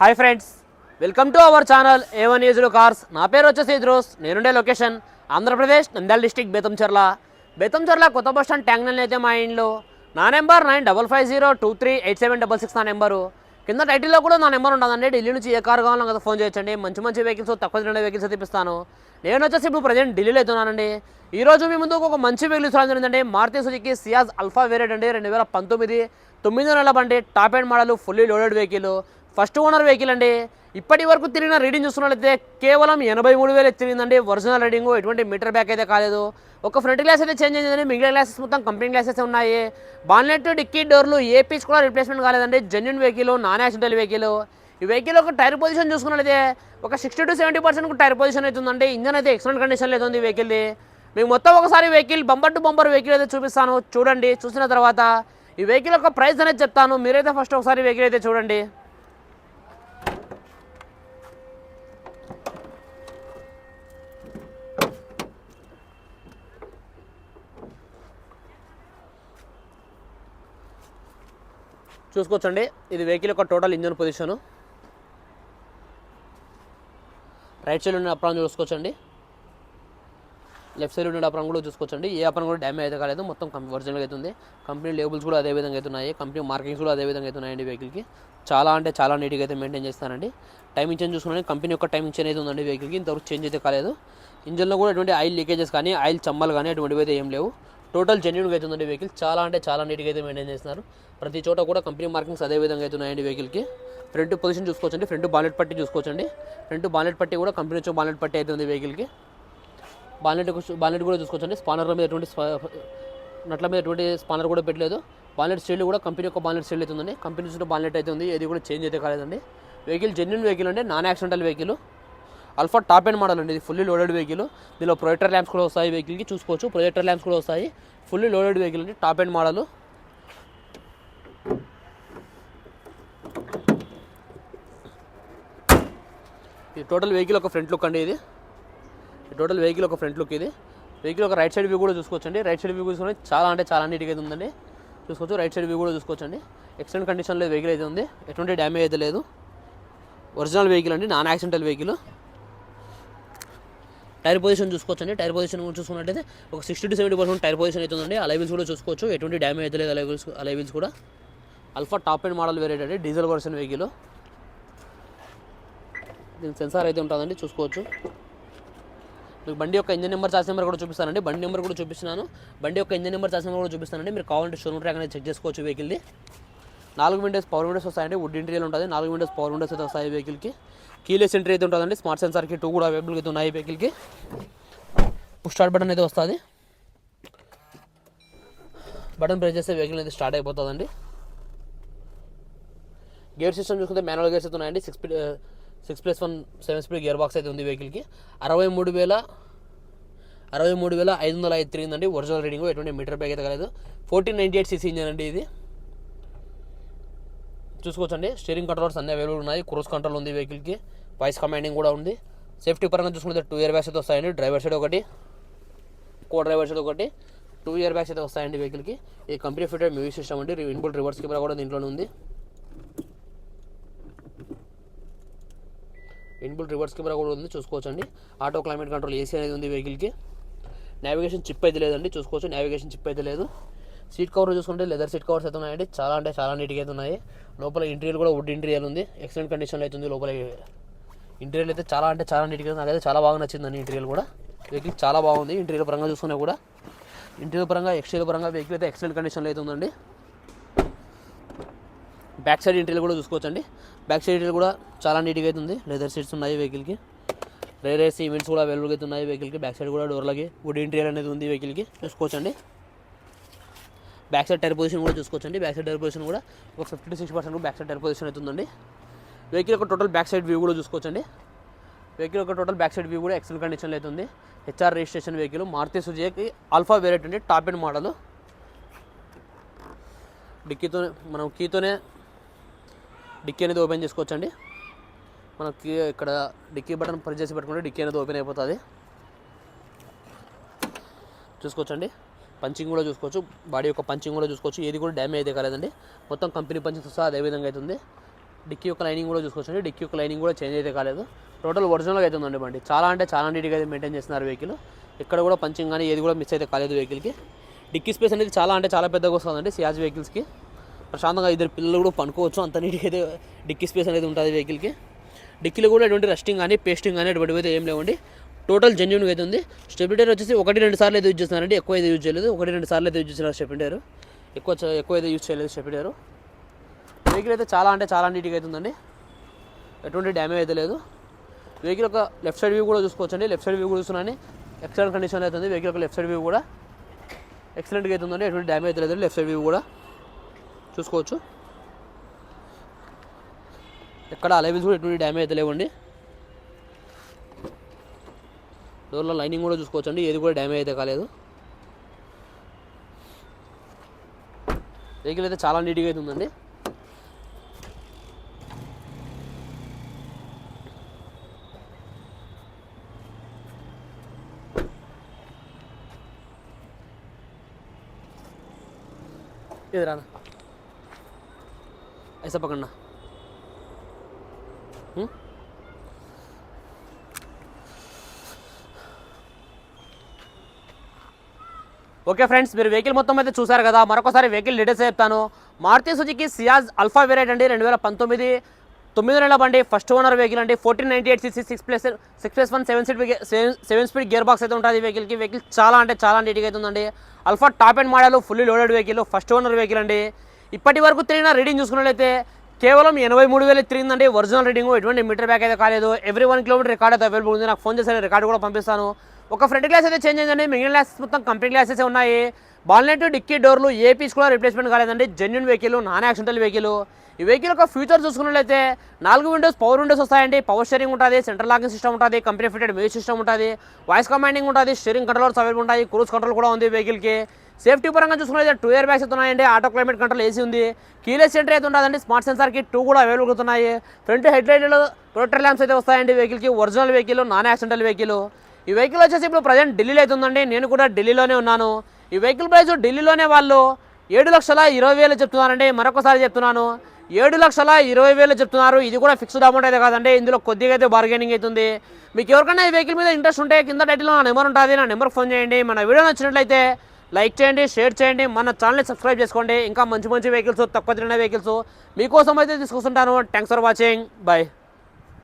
Hi friends welcome to our channel A one ఏజ్లో cars. నా పేరు వచ్చేసి ఇద్రోస్ నేనుండే లొకేషన్ ఆంధ్రప్రదేశ్ నంద్యాల డిస్టిక్ బేతంచర్ల బేతంచర్ల కొత్త బస్ స్టాండ్ ట్యాంగ్నల్ అయితే మా ఇంట్లో నా number nine double five zero two three eight seven double six నా నెంబరు. కింద టైటిల్లో కూడా నా నెంబర్ ఉంటుందండి ఢిల్లీ నుంచి ఏ కార్ కావాలో కదా ఫోన్ చేయొచ్చండి. మంచి మంచి వెహికల్స్ తక్కువ రెండు వెహికల్స్ తెప్పిస్తాను నేను వచ్చేసి ఇప్పుడు ప్రజెంట్ ఢిల్లీలో అవుతున్నానండి ఈ రోజు మీ ముందు ఒక మంచి వెహికల్స్ చూడడం జరిగిందండి. Maruti Suzuki Ciaz Alpha variant అండి. రెండు వేల పంతొమ్మిది తొమ్మిది నెలల బండి top and model fully loaded vehicle first owner vehicle అండి. ఇప్పటి వరకు తిరిగిన రీడింగ్ చూస్తున్నట్లయితే కేవలం ఎనభై మూడు వేలు తిరిగిందండి. ఒరిజినల్ రీడింగ్ ఎటువంటి మీటర్ బ్యాక్ అయితే కాలేదు. ఒక ఫ్రంట్ గ్లాస్ అయితే చేంజ్ అయిందండి. మిగిలిన గ్లాసెస్ మొత్తం కంపెనీ గ్లాసెస్ ఉన్నాయి. బాన్లెట్ డిక్కీ డోర్లు ఏ పీస్ కూడా రిప్లేస్మెంట్ కాలేదండి. Genuine vehicle non accidental vehicle ఈ వెహికల్ ఒక టైర్ పొజిషన్ చూసుకున్నట్లయితే ఒక sixty to seventy percent tyre position అవుతుందండి ఇంజన్ అయితే ఎక్సలెంట్ కండిషన్లో అయితే ఉంది వెహికల్ది మీకు మొత్తం ఒకసారి vehicle bumper to bumper vehicle అయితే చూపిస్తాను. చూడండి చూసిన తర్వాత ఈ వెహికల్ యొక్క ప్రైస్ అనేది చెప్తాను. మీరైతే ఫస్ట్ ఒకసారి వెహికల్ అయితే చూడండి. చూసుకోవచ్చండి. ఇది వెహికల్ యొక్క total engine position. Right side ఉన్న అప్రాన్ చూసుకోవచ్చండి. లెఫ్ట్ సైడ్ ఉన్న అప్రాన్ కూడా చూసుకోవచ్చండి. ఏ అప్రాన్ కూడా డ్యామేజ్ అయితే కాలేదు. మొత్తం ఒరిజినల్గా అవుతుంది కంపెనీ లేబుల్స్ కూడా అదే విధంగా అవుతున్నాయి కంపెనీ మార్కింగ్స్ కూడా అదే విధంగా అవుతున్నాయండి వెహికల్కి. చాలా అంటే చాలా నీట్గా అయితే మెయింటైన్ చేస్తానండి టైమింగ్ చేంజ్ చూసుకుని కంపెనీ యొక్క టైమింగ్ చేంజ్ అయితే ఉందండి వెహికల్కి. ఇంతవరకు చేంజ్ అయితే కాలేదు. ఇంజన్లో కూడా ఎటువంటి ఆయిల్ లీకేజెస్ కానీ ఆయిల్ చమ్మలు కానీ అటువంటివి అయితే ఏం లేవు. టోటల్ జెన్యున్గా అవుతుందండి వెహికల్ చాలా అంటే చాలా నీట్గా అయితే మెయింటైన్ చేస్తున్నారు. ప్రతి చోట కూడా కంపెనీ మార్కింగ్స్ అదే విధంగా అవుతున్నాయండి వెహికల్కి ఫ్రంట్ పొజిషన్ చూసుకోవచ్చండి. ఫ్రంట్ బాలెట్ పట్టి చూసుకోవచ్చండి. ఫ్రంట్ బాలెట్ పట్టి కూడా కంపెనీ వచ్చే బాలెట్ పట్టి అవుతుంది వెహికల్కి బాలెట్ బాలెట్ కూడా చూసుకోవచ్చండి. స్పానర్ల మీద ఎటువంటి స్పా- నట్ల మీద ఎటువంటి స్పానర్ కూడా పెట్టలేదు. బాలెట్ స్టీల్ కూడా కంపెనీ యొక్క బాలెట్ స్టీల్ అవుతుందండి కంపెనీ చుట్టూ బాలెట్ అయితే ఉంది. ఏది కూడా చేంజ్ అయితే కాలేదండి. వెహికల్ జెన్యున్ వెహికల్ అండి non accidental vehicle Alpha top and model అండి ఇది ఫుల్లీ లోడెడ్ వెహికల్ దీనిలో ప్రొజెక్టర్ ల్యాంప్స్ కూడా వస్తాయి వెహికల్కి చూసుకోవచ్చు. ప్రొజెక్టర్ ల్యాంప్స్ కూడా వస్తాయి. ఫుల్లీ లోడెడ్ వెహికల్ అండి టాప్ అండ్ మోడల్ ఇది టోటల్ వెహికల్ ఒక ఫ్రంట్ లుక్ అండి ఇది. ఈ టోటల్ వెహికల్ ఒక ఫ్రంట్ లుక్ ఇది. వెహికల్ ఒక రైట్ సైడ్ వ్యూ కూడా చూసుకోవచ్చండి. రైట్ సైడ్ వ్యూ చూసుకొని చాలా అంటే చాలా నీట్గా అయితే ఉందండి. చూసుకోవచ్చు రైట్ సైడ్ వ్యూ కూడా చూసుకోవచ్చండి. ఎక్సలెంట్ కండిషన్లో వెహికల్ అయితే ఉంది. ఎటువంటి డ్యామేజ్ అయితే లేదు. ఒరిజినల్ వెహికల్ అండి non accidental vehicle tyre position చూసుకోవచ్చండి. టైర్ పొజిషన్ చూసుకున్నట్టయితే ఒక sixty to seventy percent tyre position అవుతుందండి ఉందండి అలైవిల్స్ కూడా చూసుకోవచ్చు. ఎటువంటి డ్యామేజ్ అయితే లేదు అలైవిల్స్ అలైవిల్స్ కూడా. Alpha top and model variant అండి. డీజిల్ వర్షన్ వెహికల్ దీని సెన్సార్ అయితే ఉంటుందండి. చూసుకోవచ్చు. మీకు బండి యొక్క ఇంజన్ నెంబర్ చార్జ్ నెంబర్ కూడా చూపిస్తానండి. బండి నెంబర్ కూడా చూపిస్తున్నాను. బండి యొక్క ఇంజన్ నెంబర్ చార్జ్ నెంబర్ కూడా చూపిస్తానండి. మీరు కావాలంటే షోరూమ్ ట్రాక్ అనేది చెక్ చేసుకోవచ్చు వెహికల్ది నాలుగు విండోస్ పవర్ విండోస్ వస్తాయండి. వుడ్ ఇంటీరియల్ ఉంటుంది. నాలుగు విండోస్ పవర్ విండోస్ అయితే వస్తాయి వెహికల్కి. కీలెస్ ఎంట్రీ అయితే ఉంటుందండి. స్మార్ట్ సెన్సార్ కిట్ కూడా అవైలబుల్గా అయితే ఉన్నాయి వెహికల్కి. పుష్ స్టార్ట్ బటన్ అయితే వస్తుంది. బటన్ ప్రెస్ చేస్తే వెహికల్ అయితే స్టార్ట్ అయిపోతుందండి. గేర్ సిస్టమ్ చూసుకుంటే మాన్యువల్ గేర్స్ అయితే ఉన్నాయండి. Six six plus one seven speed gear box అయితే ఉంది వెహికల్కి అరవై మూడు వేల అరవై మూడు వేల ఐదు వందల ఐదు తిరిగిందండి. ఒరిజినల్ రీడింగ్ ఎటువంటి మీటర్ బ్యాగ్ అయితే కాలేదు. Fourteen ninety eight CC engine అండి ఇది. చూసుకోవచ్చండి. స్టీరింగ్ కంట్రోల్స్ అన్ని అవైలబుల్ ఉన్నాయి. క్రూస్ కంట్రోల్ ఉంది వెహికల్కి వాయిస్ కమాండింగ్ కూడా ఉంది. సేఫ్టీ పరంగా చూసుకుంటే టూ ఇయర్ బ్యాగ్స్ అయితే వస్తాయండి. డ్రైవర్ సైడ్ ఒకటి కో డ్రైవర్ సైడ్ ఒకటి టూ ఇయర్ బ్యాగ్స్ అయితే వస్తాయండి వెహికల్కి ఈ కంపెనీ ఫిటెడ్ మ్యూజిక్ సిస్టమ్ అండి. ఇన్బుల్ రివర్స్ కెమెరా కూడా దీంట్లోనే ఉంది. ఇన్బుల్ రివర్స్ కెమెరా కూడా ఉంది. చూసుకోవచ్చండి. ఆటో క్లైమేట్ కంట్రోల్ ఏసీ అనేది ఉంది వెహికల్కి నావిగేషన్ చిప్ అయితే లేదండి. చూసుకోవచ్చు. నావిగేషన్ చిప్ అయితే లేదు. సీట్ కవర్ చూసుకుంటే లెదర్ సీట్ కవర్స్ అయితే ఉన్నాయండి. చాలా అంటే చాలా నీట్గా అయితే ఉన్నాయి. లోపల ఇంటీరియర్ కూడా వుడ్ ఇంటీరియర్ ఉంది. ఎక్సలెంట్ కండిషన్లో అయితే ఉంది లోపల. ఇంటీరియర్ అయితే చాలా అంటే చాలా నీట్గా ఉంది. నాకైతే చాలా బాగా నచ్చిందండి ఇంటీరియర్ కూడా. వెహికల్ చాలా బాగుంది. ఇంటీరియర్ పరంగా చూసుకున్నా కూడా. ఇంటీరియర్ పరంగా ఎక్స్టీరియర్ పరంగా వెహికల్ అయితే ఎక్సలెంట్ కండిషన్లో అయితే ఉందండి. బ్యాక్ సైడ్ ఇంటీరియర్ కూడా చూసుకోవచ్చండి. బ్యాక్ సైడ్ ఇంటీరియర్ కూడా చాలా నీట్గా అయితే ఉంది. లెదర్ సీట్స్ ఉన్నాయి వెహికల్కి రేర్ ఏసీ ఈవెంట్స్ కూడా అవైలబుల్గా అయితే ఉన్నాయి వెహికల్కి బ్యాక్ సైడ్ కూడా డోర్లకి వుడ్ ఇంటీరియర్ అనేది ఉంది వెహికల్కి చూసుకోవచ్చండి. బ్యాక్ సైడ్ టైర్ పొజిషన్ కూడా చూసుకోవచ్చండి. బ్యాక్ సైడ్ టైర్ పొజిషన్ కూడా ఒక fifty to six percent back side tyre position అవుతుందండి వెహికల్ యొక్క టోటల్ బ్యాక్ సైడ్ వ్యూ కూడా చూసుకోవచ్చండి. వెహికల్ యొక్క టోటల్ బ్యాక్ సైడ్ వ్యూ కూడా ఎక్సలెంట్ కండిషన్లో అవుతుంది HR registration vehicle Maruti Suzuki Alpha variant అండి టాప్ అండ్ మోడల్ డిక్కీతో మనం కీతోనే డిక్కీ అనేది ఓపెన్ చేసుకోవచ్చండి. మనకి ఇక్కడ డిక్కీ బటన్ ప్రెస్ చేసి పెట్టుకుంటే డిక్కీ అనేది ఓపెన్ అయిపోతుంది. చూసుకోవచ్చండి. పంచింగ్ కూడా చూసుకోవచ్చు. బాడీ యొక్క పంచింగ్ కూడా చూసుకోవచ్చు. ఏది కూడా డ్యామేజ్ అయితే కాలేదండి. మొత్తం కంపెనీ పంచింగ్ సహా అదే విధంగా అవుతుంది డిక్కీ యొక్క లైనింగ్ కూడా చూసుకోవచ్చు డిక్కీ యొక్క లైనింగ్ కూడా చేంజ్ అయితే కాలేదు. టోటల్ ఒరిజినల్గా అయితే ఉందండి బండి. చాలా అంటే చాలా నీట్గా అయితే మెయింటైన్ చేస్తున్నారు వెహికల్ ఇక్కడ కూడా పంచింగ్ కానీ ఏది కూడా మిస్ అయితే కాలేదు వెహికల్కి డిక్కీ స్పేస్ అనేది చాలా అంటే చాలా పెద్దగా వస్తుందండి సియాజ్ వెహికల్స్కి ప్రశాంతంగా ఇద్దరు పిల్లలు కూడా పనుకోవచ్చు అంత నీట్గా అయితే డిక్కీ స్పేస్ అనేది ఉంటుంది వెహికల్కి డిక్కీలో కూడా ఎటువంటి రెస్టింగ్ కానీ పేస్టింగ్ కానీ అటువంటివి అయితే ఏం లేవండి. టోటల్ జెన్యున్గా అయితే ఉంది? స్టెబిలిటర్ వచ్చేసి ఒకటి రెండు సార్లు అయితే యూజ్ చేస్తున్నారండి ఎక్కువ అయితే యూజ్ చేయలేదు. ఒకటి రెండు సార్లు అయితే యూజ్ చేస్తున్నారు స్టెబిలిటర్ ఎక్కువ ఎక్కువ అయితే యూజ్ చేయలేదు స్టెబిలిటర్ వెహికల్ అయితే చాలా అంటే చాలా నీట్గా అయితే ఉందండి. ఎటువంటి డ్యామేజ్ అయితే లేదు. వెహికల్ ఒక లెఫ్ట్ సైడ్ వ్యూ కూడా చూసుకోవచ్చండి. లెఫ్ట్ సైడ్ వ్యూ కూడా చూస్తున్నాను ఎక్సలెంట్ కండిషన్ అయితే ఉంది. వెహికల్ ఒక లెఫ్ట్ సైడ్ వ్యూ కూడా ఎక్సలెంట్గా అయితే ఉందండి. ఎటువంటి డ్యామేజ్ అయితే లేదు. లెఫ్ట్ సైడ్ వ్యూ కూడా చూసుకోవచ్చు. ఎక్కడ అలైవిల్స్ కూడా ఎటువంటి డ్యామేజ్ అయితే లేవండి. డోర్లో లైనింగ్ కూడా చూసుకోవచ్చండి. ఏది కూడా డ్యామేజ్ అయితే కాలేదు. వెహికల్ అయితే చాలా నీట్గా అయితే ఉందండి. ఇది రానా ఐసా ఓకే ఫ్రెండ్స్ మీరు వెహికల్ మొత్తం అయితే చూసారు కదా. మరొకసారి వెహికల్ డీటెయిల్స్ చెప్తాను. Maruti Suzuki Ciaz Alpha variant అండి రెండు వేల పంతొమ్మిది. తొమ్మిది నెలల బండి ఫస్ట్ ఓనర్ వెహికల్ అండి. Fourteen ninety eight six six plus six plus one seven seat seven speed gear box అయితే ఉంటుంది వెహికల్కి వెహికల్ చాలా అంటే చాలా నీట్గా అయితే ఉందండి. Alpha top and model fully loaded vehicle first owner vehicle అండి. ఇప్పటి వరకు తిరిగిన రీడింగ్ చూసుకున్నట్లయితే కేవలం ఎనభై మూడు వేలు తిరిగిందండి. ఒరిజినల్ రీడింగ్ ఎటువంటి మీటర్ బ్యాక్ అయితే కాలేదు. ఎవ్రీ వన్ కిలోమీటర్ రికార్డ్ అయితే అవైలబుల్ ఉంది. నాకు ఫోన్ చేసి రికార్డు కూడా పంపిస్తాను. ఒక ఫ్రంట్ గ్లాస్ అయితే చేంజ్ అయిందండి. మిగిలిన గ్లాసెస్ మొత్తం కంపెనీ గ్లాసెస్ ఉన్నాయి. బాల్నెట్ డిక్కీ డోర్లు ఏ పీస్ కూడా రిప్లేస్మెంట్ కాలేదండి. Genuine vehicle non accidental vehicle ఈ వెహికల్ యొక్క ఫ్యూచర్ చూసుకున్నట్లయితే నాలుగు విండోస్ పవర్ విండోస్ వస్తాయండి. పవర్ స్టీరింగ్ ఉంటుంది సెంట్రల్ లాకింగ్ సిస్టమ్ ఉంటుంది కంపెనీ ఫిటెడ్ మ్యూజిక్ సిస్టమ్ ఉంటుంది వాయిస్ కమాండింగ్ ఉంటుంది స్టీరింగ్ కంట్రోల్స్ అవైలబుల్ ఉంటాయి క్రూజ్ కంట్రోల్ కూడా ఉంది వెహికల్కి సేఫ్టీ పరంగా చూసుకున్నట్లయితే టూ ఇయర్ బ్యాగ్స్ అయితే ఉన్నాయండి ఆటో క్లైమేట్ కంట్రోల్ ఏసీ ఉంది. కీలెస్ సెంటర్ అయితే ఉంటుందండి స్మార్ట్ సెన్సార్కి టూ కూడా అవైలబుల్ అవుతున్నాయి ఫ్రంట్ హెడ్ లైట్లో ప్రొటెక్టర్ ల్యాంప్స్ అయితే వస్తాయండి వెహికల్కి original vehicle non accidental vehicle ఈ వెహికల్ వచ్చేసి ఇప్పుడు ప్రజెంట్ ఢిల్లీలో అయితే ఉందండి. నేను కూడా ఢిల్లీలోనే ఉన్నాను. ఈ వెహికల్ ప్రైస్ ఢిల్లీలోనే వాళ్ళు ఏడు లక్షల ఇరవై వేలు చెప్తున్నారండి. మరొకసారి చెప్తున్నాను. ఏడు లక్షల ఇరవై వేలు చెప్తున్నారు. ఇది కూడా ఫిక్స్డ్ అమౌంట్ అయితే కాదండి. ఇందులో కొద్దిగా అయితే బార్గెనింగ్ అవుతుంది మీకు ఎవరికైనా ఈ వెహికల్ మీద ఇంట్రెస్ట్ ఉంటే కింద టైటిల్లో నా నెంబర్ ఉంటుంది. నా నెంబర్ ఫోన్ చేయండి. మన వీడియో నచ్చినట్లయితే లైక్ చేయండి షేర్ చేయండి. మన ఛానల్ని సబ్స్క్రైబ్ చేసుకోండి. ఇంకా మంచి మంచి వెహికల్స్ తక్కువ తిరిగిన వెహికల్స్ మీకోసం అయితే తీసుకొస్తుంటాను. Thanks for watching bye